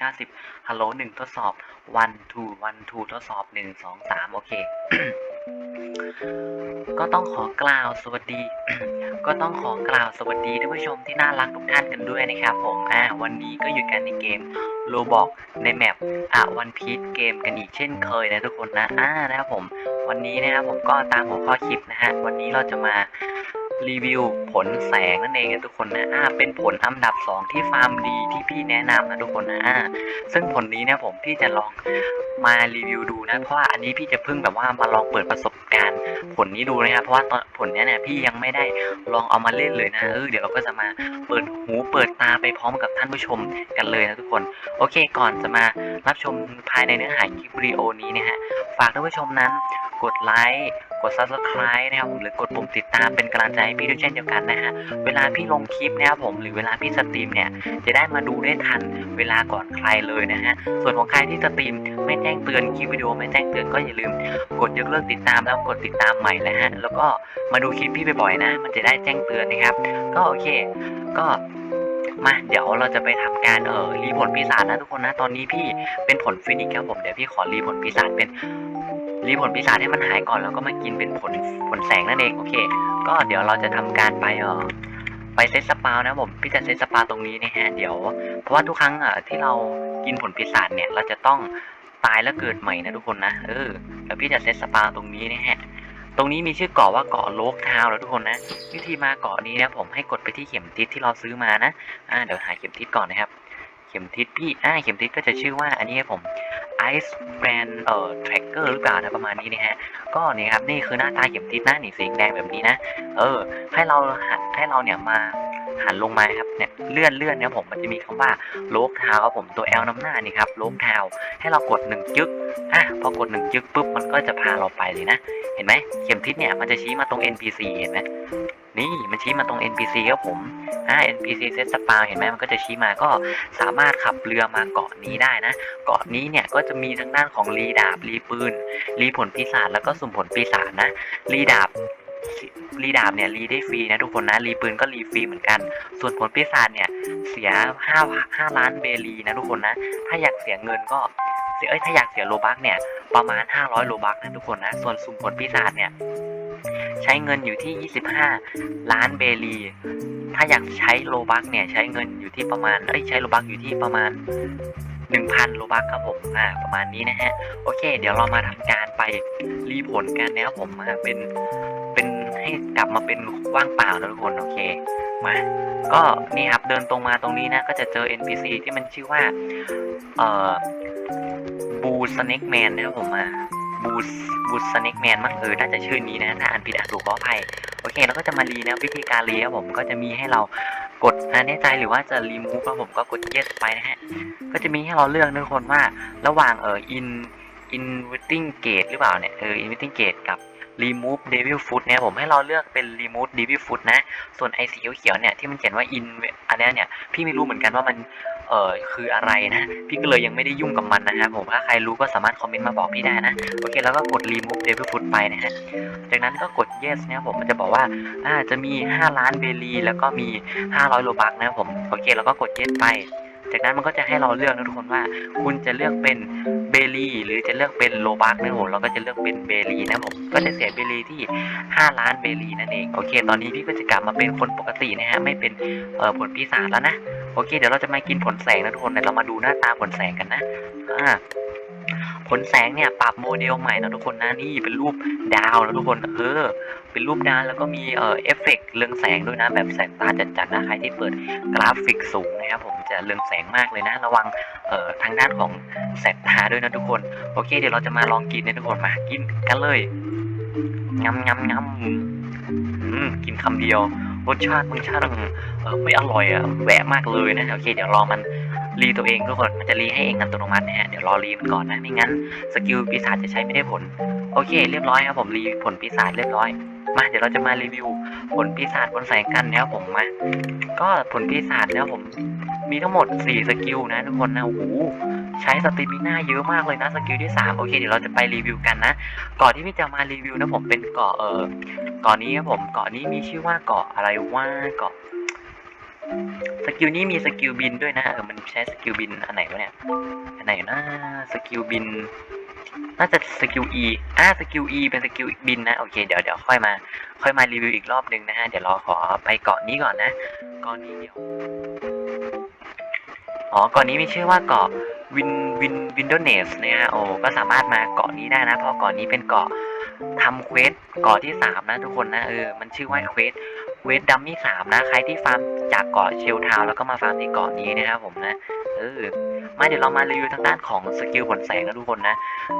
90ฮัลโหลหนึ่งทดสอบ one two one two ทดสอบหนึ่งสองสามโอเค ก็ต้องขอกล่าวสวัสดี ก็ต้องขอกล่าวสวัสดีท่านผู้ชมที่น่ารักทุกท่านกันด้วยนะครับผมอ่าวันนี้ก็อยู่กันในเกมโลบอกในแมปอะวันพีชเกมกันอีกเช่นเคยนะทุกคนนะอ่านะครับผม วันนี้นะครับผมก็ตามหัวข้อคลิปนะฮะ วันนี้เราจะมา รีวิวผลแสงนั่นเองนะทุกคนนะอ่าเป็นผลอันดับ 2 ที่ฟาร์มดีที่พี่แนะนำนะทุกคนนะอ่าซึ่งผลนี้เนี่ยผมพี่จะลองมารีวิวดูนะ เพราะว่าอันนี้พี่จะเพิ่งแบบว่ามาลองเปิดประสบการณ์ผลนี้ดูนะครับ เพราะว่าตอนผลนี้เนี่ยพี่ยังไม่ได้ลองเอามาเล่นเลยนะ เออเดี๋ยวเราก็จะมาเปิดหูเปิดตาไปพร้อมกับท่านผู้ชมกันเลยนะทุกคน โอเคก่อนจะมารับชมภายในเนื้อหาคลิปวิดีโอนี้นะฮะ ฝากท่านผู้ชมนั้น กดไลค์กด subscribe นะครับหรือกดปุ่มติดตามเป็นกำลังใจให้พี่ด้วยเช่นเดียวกันนะฮะเวลาพี่ลงคลิปนะครับผมหรือเวลาพี่สตรีมเนี่ยจะได้มาดูได้ทันเวลาก่อนใครเลยนะฮะส่วนของใครที่สตรีมไม่แจ้งเตือนคลิปวิดีโอไม่แจ้งเตือนก็อย่าลืม กดยกเลิกติดตามแล้วกดติดตามใหม่นะฮะแล้วก็มาดูคลิปพี่บ่อยๆนะ มันจะได้แจ้งเตือนนะครับ ก็โอเค ก็มาเดี๋ยวเราจะไปทำการเอ่อรีผลปีศาจนะทุกคนนะตอนนี้พี่เป็นผลฟินิกครับผมเดี๋ยวพี่ขอรีผลปีศาจเป็น รีผลปีศาจให้มันหายก่อนแล้วก็มากินเป็นผลผลแสงนั่นเองโอเค ก็เดี๋ยวเราจะทำการไปเอ่อไปเซตสปาวนะผมพี่จะเซตสปาวตรงนี้นะฮะเดี๋ยวเพราะว่าทุกครั้งอะที่เรากินผลปีศาจเนี่ย เราจะต้องตายแล้วเกิดใหม่นะทุกคนนะเออแล้วพี่จะเซตสปาตรงนี้นะฮะตรงนี้มีชื่อเกาะว่าเกาะโลกทาวแล้วทุกคนนะ วิธีมาเกาะนี้นะผมให้กดไปที่เข็มทิศที่เราซื้อมานะอ่าเดี๋ยวหาเข็มทิศก่อนนะครับ เข็มทิศพี่อ่าเข็มทิศก็จะชื่อว่าอันนี้ผม Ice Brand เอ่อ Tracker หรือเปล่านะประมาณนี้นะฮะ ก็นี่ครับนี่คือหน้าตาเข็มทิศหน้าหนีสีแดงแบบนี้นะ เออ ให้เราหันให้เราเนี่ยมา หันลงมาครับเนี่ยเลื่อนเลื่อนเนี่ยผมมันจะมีคำว่าโลกเท้าครับผมตัว L น้ำหน้านี่ครับโลกเท้าให้เรากดหนึ่งจึ๊กอะพอกดหนึ่งจึ๊กปุ๊บมันก็จะพาเราไปเลยนะเห็นไหมเข็มทิศเนี่ยมันจะชี้มาตรง NPC เห็นไหมนี่มันชี้มาตรง NPC ครับผมอ่า NPC เซตสปาเห็นไหมมันก็จะชี้มาก็สามารถขับเรือมาเกาะนี้ได้นะ เกาะนี้เนี่ยก็จะมีทั้งด้านของรีดาบรีปืนรีผลปีศาจแล้วก็สุ่มผลปีศาจนะรีดาบ รีดาบเนี่ยรีได้ฟรีนะทุกคนนะรีปืนก็รีฟรีเหมือนกัน ส่วนผลปีศาจเนี่ยเสีย5 5ล้านเบลีนะทุกคนนะ ถ้าอยากเสียเงินก็เสียเอ้ยถ้าอยากเสียโลบักเนี่ยประมาณ 500 โลบักนะทุกคนนะ ส่วนสุ่มผลปีศาจเนี่ยใช้เงินอยู่ที่ 25 ล้านเบลีถ้าอยากใช้โลบักเนี่ยใช้เงินอยู่ที่ประมาณเอ้ยใช้โลบักอยู่ที่ประมาณ 1,000 โลบักครับผมอ่าประมาณนี้นะฮะ โอเค เดี๋ยวเรามาทำการไปรีผลกันนะครับผมมาเป็น ให้กลับมาเป็นว่างเปล่านะทุกคนโอเคมาก็นี่ครับเดินตรงมาตรงนี้นะ ก็จะเจอ NPC ที่มันชื่อว่า เอ่อบูสเน็กแมนนะครับผมอะบูสบูสเน็กแมนมันเออน่าจะชื่อนี้นะ ถ้าอ่านผิดอ่านถูกขออภัยโอเคแล้วก็จะมารีนะวิธีการรีครับผมก็จะมีให้เรากดแน่ใจหรือว่าจะรีมูฟครับผมก็กด yes ไปนะฮะ ก็จะมีให้เราเลือกนะทุกคนว่าระหว่างเออ in inviting gate หรือเปล่าเนี่ยเออ inviting gate กับ remove devil foot เนี่ยผมให้เราเลือกเป็น remove devil foot นะ ส่วนไอ้สีเขียวๆเนี่ยที่มันเขียนว่า in อันนี้เนี่ยพี่ไม่รู้เหมือนกันว่ามันเอ่อคืออะไรนะ พี่ก็เลยยังไม่ได้ยุ่งกับมันนะครับผมถ้าใครรู้ก็สามารถคอมเมนต์มาบอกพี่ได้นะ โอเค แล้วก็กด remove devil foot ไปนะฮะจากนั้นก็กด yes นะครับผมมันจะบอกว่าอ่าจะมี 5 ล้านเบลีแล้วก็มี 500โลบักนะครับผมโอเคแล้วก็กด yes ไปจากนั้นมันก็จะให้เราเลือกนะทุกคนว่า คุณจะเลือกเป็น ลีหรือจะเลือกเป็นโลบักนะครับผมเราก็จะเลือกเป็นเบลีนะผมก็จะเสียเบลีที่ 5 ล้านเบลีนั่นเองโอเค ตอนนี้พี่ก็จะกลับมาเป็นคนปกตินะฮะไม่เป็นเอ่อผลปีศาจแล้วนะโอเค เดี๋ยวเราจะมากินผลแสงนะทุกคนเดี๋ยวเรามาดูหน้าตาผลแสงกันนะอ่า ผลแสงเนี่ยปรับโมเดลใหม่นะทุกคนนะนี่เป็นรูปดาวนะทุกคนเออเป็นรูปดาวแล้วก็มีเอ่อเอฟเฟกต์เรืองแสงด้วยนะแบบแสงตาจัดๆนะใครที่เปิดกราฟิกสูงนะครับผมจะเรืองแสงมากเลยนะ ระวังเอ่อทางด้านของแสงตาด้วยนะทุกคนโอเค เดี๋ยวเราจะมาลองกินนะทุกคนมากินกันเลยงำงำงำกินคำเดียวรสชาติรสชาติไม่อร่อยอะแหวะมากเลยนะโอเค เดี๋ยวรอมัน รีตัวเองทุกคนมันจะรีให้เองอัตโนมัตินะฮะเดี๋ยวรอรีมันก่อนนะไม่งั้นสกิลปีศาจจะใช้ไม่ได้ผลโอเค เรียบร้อยครับผมรีผลปีศาจเรียบร้อยมาเดี๋ยวเราจะมารีวิวผลปีศาจบนแสงกันนะครับผมมาก็ผลปีศาจนะครับผมมีทั้งหมด 4 สกิลนะทุกคนนะโอ้โหใช้สตรีมิน่าเยอะมากเลยนะสกิลที่ 3 โอเคเดี๋ยวเราจะไปรีวิวกันนะก่อนที่พี่จะมารีวิวนะผมเป็นเกาะเออเกาะนี้ครับผมเกาะนี้มีชื่อว่าเกาะอะไรว่าเกาะ สกิลนี้มีสกิลบินด้วยนะ เออ มันใช้สกิลบินอันไหนวะเนี่ย อันไหนนะสกิลบิน น่าจะสกิล E อ่าสกิล E เป็นสกิลบินนะ โอเค เดี๋ยวเดี๋ยวค่อยมา ค่อยมารีวิวอีกรอบหนึงนะฮะ เดี๋ยวเราขอไปเกาะนี้ก่อนนะ เกาะนี้เดี๋ยว อ๋อ เกาะนี้มีชื่อว่าเกาะวินวินวินโดเนสเนี่ยโอ้ก็สามารถมาเกาะนี้ได้นะ เพราะเกาะนี้เป็นเกาะทำเควสเกาะที่สามนะทุกคนนะ เออ มันชื่อว่าเควส เวทดัมมี่สามนะ ใครที่ฟาร์มจากเกาะเชลทาวแล้วก็มาฟาร์มที่เกาะนี้นะครับผมนะ เออ มาเดี๋ยวเรามารีวิวทางด้านของสกิลผลแสงนะทุกคนนะ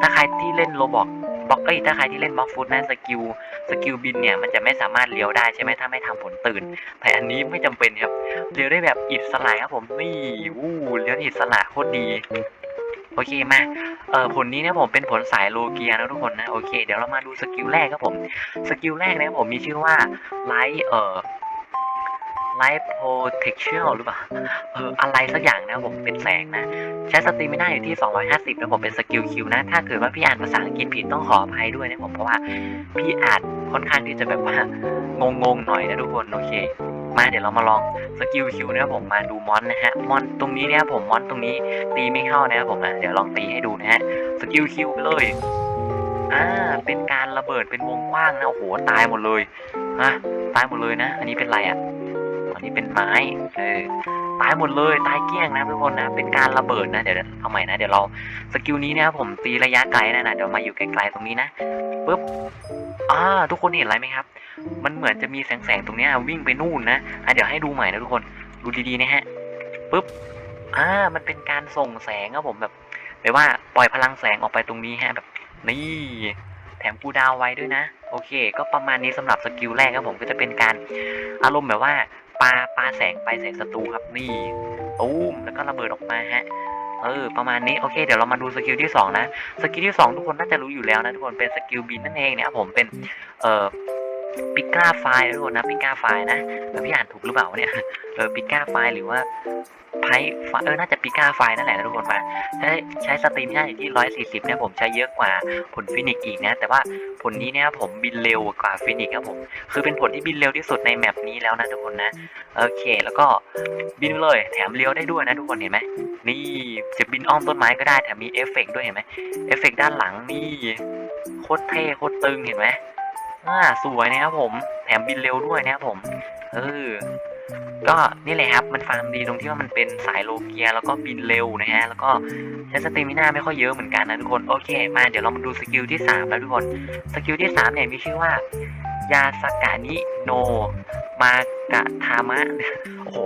ถ้าใครที่เล่นโรบอกบล็อกเอ้ยถ้าใครที่เล่นบล็อกฟุตนะสกิลสกิลบินเนี่ยมันจะไม่สามารถเลี้ยวได้ใช่ไหมถ้าไม่ทำผลตื่น แต่อันนี้ไม่จำเป็นครับเลี้ยวได้แบบอิสระครับผมนี่วู้เลี้ยวอิสระโคตรดี อเคมาเอ่อผลนี้นี่ยผมเป็นผลสายโลเกียนะทุกคนนะโอเคเดี๋ยวเรามาดูสกิลแรกครับผมสกิลแรกนะครับผมมีชื่อว่าไลท์เอ่อไลท์โปรเทคเชั่นหรือเปล่าเอออะไรสักอย่างนะผมเป็นแสงนะ ใช้สตรีมิน่าอยู่ที่ 250แล้วผมเป็นสกิลคิวนะ ถ้าเกิดว่าพี่อ่านภาษาอังกฤษผิดต้องขออภัยด้วยนะผมเพราะว่าพี่อ่านค่อนข้างที่จะแบบว่างงๆหน่อยนะทุกคนโอเค มาเดี๋ยวเรามาลองสกิลคิวนะครับผมมาดูมอนนะฮะมอนตรงนี้นะครับผมมอนตรงนี้ตีไม่เข้านะครับผมนะเดี๋ยวลองตีให้ดูนะฮะสกิลคิวไปเลยอ่าเป็นการระเบิดเป็นวงกว้างนะโอ้โหตายหมดเลยฮะตายหมดเลยนะ อันนี้เป็นอะไรอะอันนี้เป็นไม้เออ ตายหมดเลยตายเกลี้ยงนะทุกคนนะ เป็นการระเบิดนะเดี๋ยวเอาใหม่นะเดี๋ยวเราสกิลนี้นะครับผมตีระยะไกลนะนะเดี๋ยวมาอยู่ไกลๆตรงนี้นะปึ๊บอ่าทุกคนเห็นอะไรไหมครับ มันเหมือนจะมีแสงๆตรงนี้วิ่งไปนู่นนะอะเดี๋ยวให้ดูใหม่นะทุกคนดูดีๆนะฮะปึ๊บอ่ามันเป็นการส่งแสงครับผมแบบแบบว่าปล่อยพลังแสงออกไปตรงนี้ฮะแบบนี่แถมกูดาวไว้ด้วยนะ โอเค ก็ประมาณนี้สำหรับสกิลแรกครับผมก็จะเป็นการอารมณ์แบบว่า ปาปาแสงไปใส่ศัตรูครับนี่ตูมแล้วก็ระเบิดออกมาฮะเออประมาณนี้โอเคเดี๋ยวเรามาดูสกิลที่สองนะสกิลที่สองทุกคนน่าจะรู้อยู่แล้วนะทุกคนเป็นสกิลบินนั่นเองเนี่ยผมเป็นเอ่อ ปิก้าไฟล์ทุกคนนะปิก้าไฟล์นะเออพี่อ่านถูกหรือเปล่าเนี่ยเออปิก้าไฟล์หรือว่าไพเออน่าจะปิก้าไฟล์นั่นแหละนะทุกคนมาใช้ใช้สตรีมที่อยู่ที่ร้อยสี่สิบเนี่ยผมใช้เยอะกว่าผลฟินิกอีกนะ แต่ว่าผลนี้เนี่ยผมบินเร็วกว่าฟินิกครับผม คือเป็นผลที่บินเร็วที่สุดในแมปนี้แล้วนะทุกคนนะโอเคแล้วก็บินไปเลยแถมเลี้ยวได้ด้วยนะทุกคนเห็นไหมนี่จะบินอ้อมต้นไม้ก็ได้แถมมีเอฟเฟกต์ด้วยเห็นไหมเอฟเฟกต์ด้านหลังนี่โคตรเท่โคตรตึงเห็นไหม อ่าสวยนะครับผม แถมบินเร็วด้วยนะครับผม เออ ก็นี่แหละครับ มันฟาร์มดีตรงที่ว่ามันเป็นสายโลเกีย แล้วก็บินเร็วนะฮะ แล้วก็ใช้สเตมิน่าไม่ค่อยเยอะเหมือนกันนะทุกคน โอเค มาเดี๋ยวเรามาดูสกิลที่ 3 แล้วทุกคน สกิลที่ 3 เนี่ยมีชื่อว่ายาสกานิโนมากะทามะ โอ้โห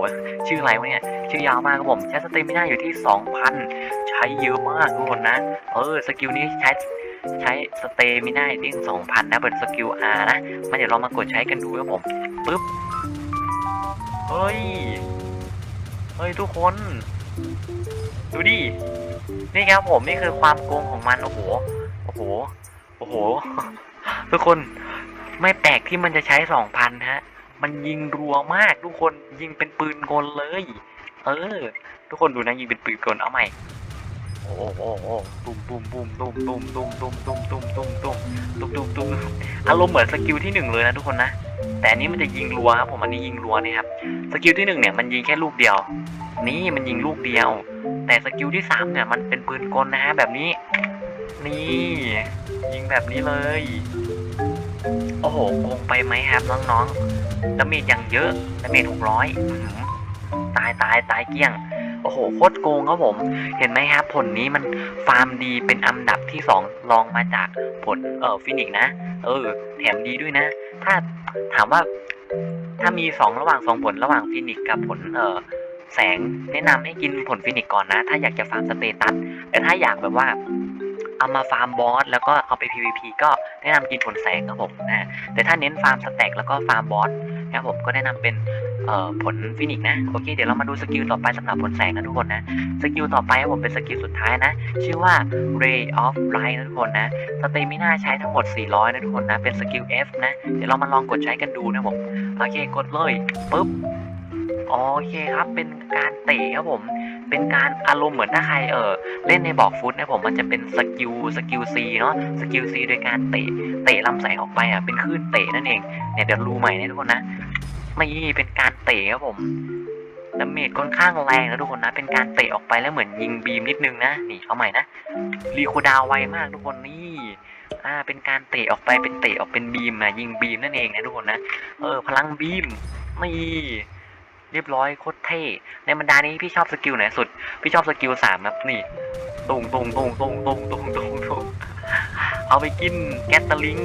ชื่ออะไรวะเนี่ย ชื่อยาวมากครับผม ใช้สเตมิน่าอยู่ที่ 2,000 ใช้เยอะมากทุกคนนะ เออ สกิลนี้ใช้ ใช้สเตมิน่าดิ้งสองพันนะเป็นสกิล R นะมาเดี๋ยวเรามากดใช้กันดูครับผมปึ๊บเฮ้ย เฮ้ยทุกคน ดูดิ นี่ครับผมนี่คือความโกงของมัน โอ้โห โอ้โห โอ้โห ทุกคนไม่แปลกที่มันจะใช้สองพันฮะ มันยิงรัวมากทุกคนยิงเป็นปืนกลเลย เออ ทุกคนดูนะยิงเป็นปืนกลเอาใหม่ โอ้โหตุ้มตุ้มตุ้มตุ้มตุ้มตุ้มตุ้มตุ้มตุ้มตุ้มตุ้มตุ้มตุ้มตุ้มอารมณ์เหมือนสกิลที่หนึ่งเลยนะทุกคนนะ แต่อันนี้มันจะยิงรัวครับผมอันนี้ยิงรัวนะครับ สกิลที่หนึ่งเนี่ยมันยิงแค่ลูกเดียว นี่มันยิงลูกเดียว แต่สกิลที่สามเนี่ยมันเป็นปืนกลนะฮะแบบนี้ นี่ ยิงแบบนี้เลย โอ้โหโกงไปไหมครับน้องๆดาเมจอย่างเยอะดาเมจหกร้อยตายตายตายเกี้ยง โอ้โหโคตรโกงครับผม เห็นไหมครับผลนี้มันฟาร์มดีเป็นอันดับที่สองรองมาจากผลเออฟินิกนะ เออ แถมดีด้วยนะ ถ้าถามว่าถ้ามีสองระหว่างสองผลระหว่างฟินิกกับผลเออแสงแนะนำให้กินผลฟินิกก่อนนะ ถ้าอยากจะฟาร์มสเตตัสแต่ถ้าอยากแบบว่าเอามาฟาร์มบอสแล้วก็เอาไป PVP ก็แนะนำกินผลแสงครับผมนะแต่ถ้าเน้นฟาร์มสแต็กแล้วก็ฟาร์มบอสนะครับผมก็แนะนำเป็น ผลฟินิกนะโอเคเดี๋ยวเรามาดูสกิลต่อไปสำหรับผลแสงนะทุกคนนะสกิลต่อไปผมเป็นสกิลสุดท้ายนะ ชื่อว่า Ray of Light นะทุกคนนะสเตมิน่าใช้ทั้งหมด 400 นะทุกคนนะเป็นสกิล F นะ เดี๋ยวเรามาลองกดใช้กันดูนะผมโอเคกดเลยปึ๊บโอเคครับเป็นการเตะครับผมเป็นการอารมณ์เหมือนถ้าใครเออเล่นในบอกฟุตนะผมมันจะเป็นสกิลสกิล C เนาะสกิล C โดยการเตะเตะลำแสงออกไปอะเป็นคลื่นเตะนั่นเองเนี่ยเดี๋ยวรู้ใหม่นะทุกคนนะ นี่เป็นการเตะครับผมดาเมจค่อนข้างแรงนะทุกคนนะ เป็นการเตะออกไปแล้วเหมือนยิงบีมนิดนึงนะ นี่เอาใหม่นะ รีโคดาวไวมากทุกคนนี่อ่า เป็นการเตะออกไป เป็นเตะออกเป็นบีมนะ ยิงบีมนั่นเองนะทุกคนนะ เออ พลังบีมนี่เรียบร้อยโคตรเท่ ในบรรดานี้พี่ชอบสกิลไหนสุด พี่ชอบสกิลสามครับนี่ตรงตรงตรงตรงตรงตรงตรงเอาไปกินแกตเตอร์ลิง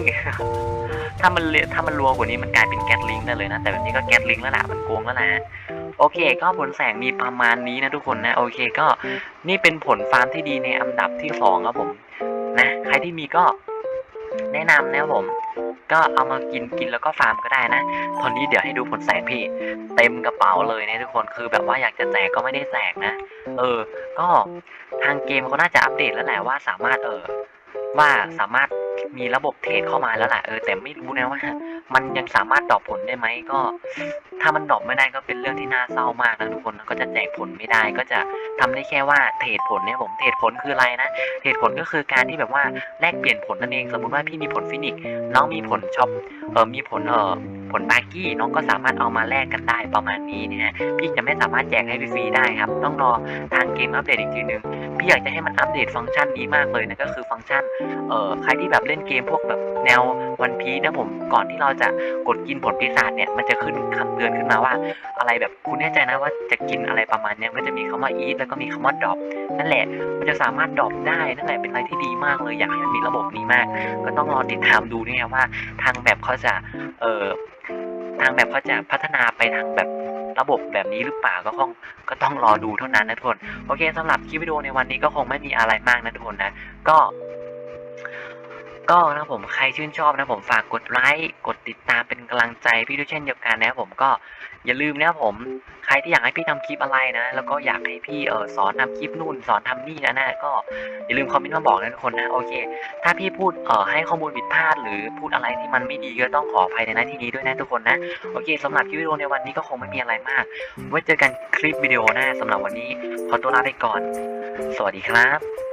ถ้ามันถ้ามันรัวกว่านี้มันกลายเป็นแก๊สลิงได้เลยนะ แต่แบบนี้ก็แก๊สลิงแล้วแหละมันโกงแล้วแหละโอเค ก็ผลแสงมีประมาณนี้นะทุกคนนะ โอเคก็นี่เป็นผลฟาร์มที่ดีในอันดับที่สองครับผมนะใครที่มีก็แนะนำนะผม ก็เอามากินกินแล้วก็ฟาร์มก็ได้นะ ตอนนี้เดี๋ยวให้ดูผลแสงพี่ เต็มกระเป๋าเลยนะทุกคนคือแบบว่าอยากจะแจกก็ไม่ได้แจกนะ เออ ก็ทางเกมเขาน่าจะอัปเดตแล้วแหละว่าสามารถเออว่าสามารถ มีระบบเทรดเข้ามาแล้วแหละเออแต่ไม่รู้นะว่า มันยังสามารถดรอปผลได้ไหมก็ ถ้ามันดรอปไม่ได้ก็เป็นเรื่องที่น่าเศร้ามากนะทุกคนก็จะแจกผลไม่ได้ก็จะทำได้แค่ว่าเทรดผลเนี่ยผมเทรดผลคืออะไรนะเหตุผลก็คือการที่แบบว่าแลกเปลี่ยนผลนั่นเองสมมติว่าพี่มีผลฟินิกน้องมีผลช็อปเออมีผลเออผลบากี้น้องก็สามารถเอามาแลกกันได้ประมาณนี้นะฮะพี่จะไม่สามารถแจกให้ฟรีได้ครับ ต้องรอทางเกมอัปเดตอีกทีนึงพี่อยากจะให้มันอัปเดตฟังก์ชันนี้มากเลยนะก็คือฟังก์ชันเออใครที่แบบเล่นเกมพวกแบบแนววันพีนะผม ก่อนที่เราจะกดกินผลปีศาจเนี่ย มันจะขึ้นคำเตือนขึ้นมาว่า อะไรแบบคุณแน่ใจนะว่าจะกินอะไรประมาณเนี้ยมันจะมีคำว่า eat แล้วก็มีคำว่า drop นั่นแหละ มันจะสามารถดรอปได้ นั่นแหละ เป็นอะไรที่ดีมากเลย อยากให้มันมีระบบนี้มาก ก็ต้องรอติดตามดูเนี่ยว่าทางแบบเขาจะ เอ่อ ทางแบบเขาจะพัฒนาไปทางแบบระบบแบบนี้หรือเปล่าก็คงก็ต้องรอดูเท่านั้นนะทุกคน โอเคสำหรับคลิปวิดีโอในวันนี้ก็คงไม่มีอะไรมากนะทุกคนนะ ก็ ก็นะผมใครชื่นชอบนะผมฝากกดไลค์กดติดตามเป็นกำลังใจพี่ด้วยเช่นเดียวกันนะผมก็อย่าลืมนะผมใครที่อยากให้พี่ทำคลิปอะไรนะ แล้วก็อยากให้พี่เออสอนทำคลิปนู่นสอนทำนี่นะนะก็อย่าลืมคอมเมนต์มาบอกนะทุกคนนะโอเค ถ้าพี่พูดเออให้ข้อมูลผิดพลาด หรือพูดอะไรที่มันไม่ดีก็ต้องขออภัยในหน้าที่นี้ด้วยนะทุกคนนะโอเคสำหรับคลิปวิดีโอในวันนี้ก็คงไม่มีอะไรมากไว้เจอกันคลิปวิดีโอหน้าสำหรับวันนี้ขอตัวลาไปก่อน สวัสดีครับ